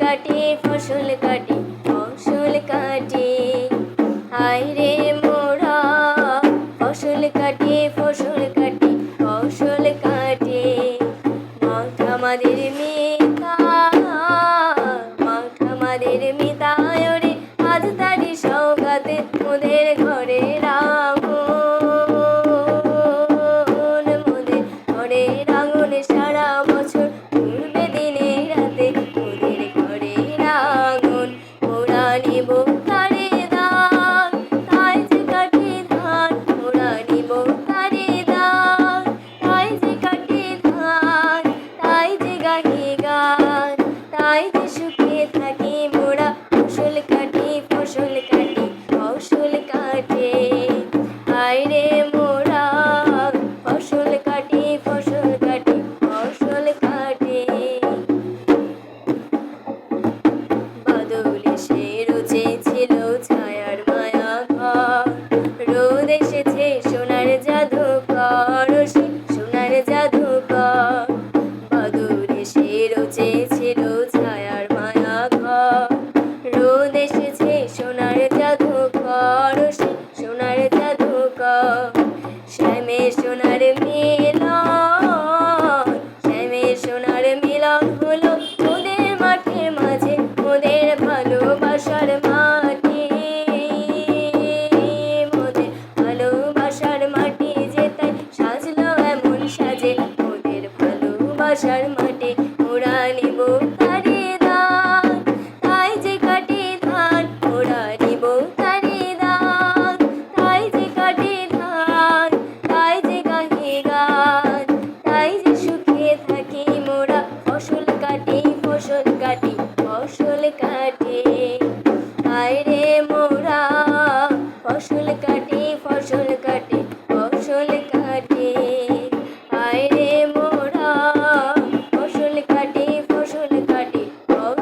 কাটে, ফসল কাটে ফসল কাটে। হায় রে মোরা, ফসল কাটে ফসল কাটে ফসল কাটে। মাঠ আমাদের মিতা মাঠ আমাদের মিতায় রে। আজ তারি সৌগাতে মোদের ওরা বাদল এসে ভালোবাসার মাঠে ওরা নিব তাই যে ধান নিব তাই যে কাটে ধান, তাই যে তাই যে ফসল কাটি ফসল কাটি ফসল কাটে, ফসল কাটি।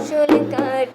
ফসল কাট